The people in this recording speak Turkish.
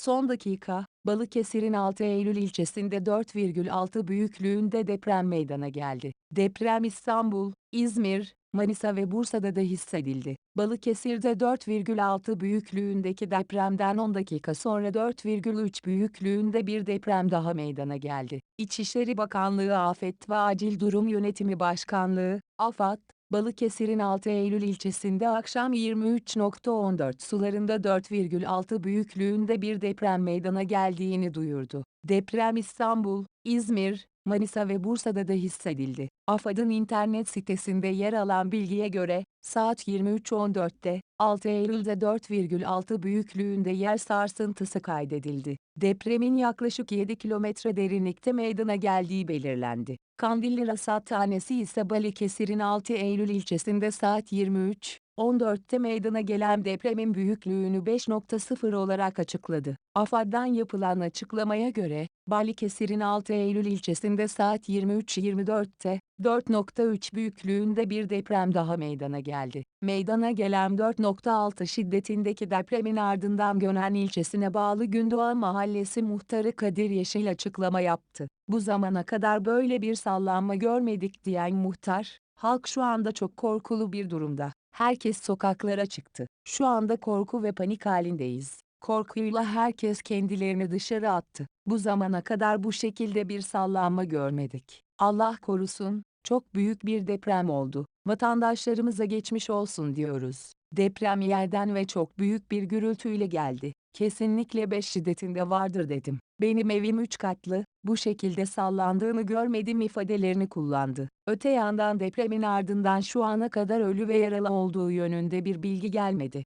Son dakika, Balıkesir'in 6 Eylül ilçesinde 4,6 büyüklüğünde deprem meydana geldi. Deprem İstanbul, İzmir, Manisa ve Bursa'da da hissedildi. Balıkesir'de 4,6 büyüklüğündeki depremden 10 dakika sonra 4,3 büyüklüğünde bir deprem daha meydana geldi. İçişleri Bakanlığı Afet ve Acil Durum Yönetimi Başkanlığı, AFAD, Balıkesir'in 6 Eylül ilçesinde akşam 23.14 sularında 4,6 büyüklüğünde bir deprem meydana geldiğini duyurdu. Deprem İstanbul, İzmir, Manisa ve Bursa'da da hissedildi. AFAD'ın internet sitesinde yer alan bilgiye göre, saat 23.14'te, 6 Eylül'de 4,6 büyüklüğünde yer sarsıntısı kaydedildi. Depremin yaklaşık 7 kilometre derinlikte meydana geldiği belirlendi. Kandilli Rasathanesi ise Balıkesir'in 6 Eylül ilçesinde saat 23, 14'te meydana gelen depremin büyüklüğünü 5.0 olarak açıkladı. AFAD'dan yapılan açıklamaya göre, Balıkesir'in 6 Eylül ilçesinde saat 23.24'te, 4.3 büyüklüğünde bir deprem daha meydana geldi. Meydana gelen 4.6 şiddetindeki depremin ardından Gönen ilçesine bağlı Gündoğan Mahallesi muhtarı Kadir Yeşil açıklama yaptı. Bu zamana kadar böyle bir sallanma görmedik diyen muhtar, halk şu anda çok korkulu bir durumda. Herkes sokaklara çıktı. Şu anda korku ve panik halindeyiz. Korkuyla herkes kendilerini dışarı attı. Bu zamana kadar bu şekilde bir sallanma görmedik. Allah korusun, çok büyük bir deprem oldu. Vatandaşlarımıza geçmiş olsun diyoruz. Deprem yerden ve çok büyük bir gürültüyle geldi. Kesinlikle 5 şiddetinde vardır dedim. Benim evim 3 katlı, bu şekilde sallandığını görmedim ifadelerini kullandı. Öte yandan depremin ardından şu ana kadar ölü ve yaralı olduğu yönünde bir bilgi gelmedi.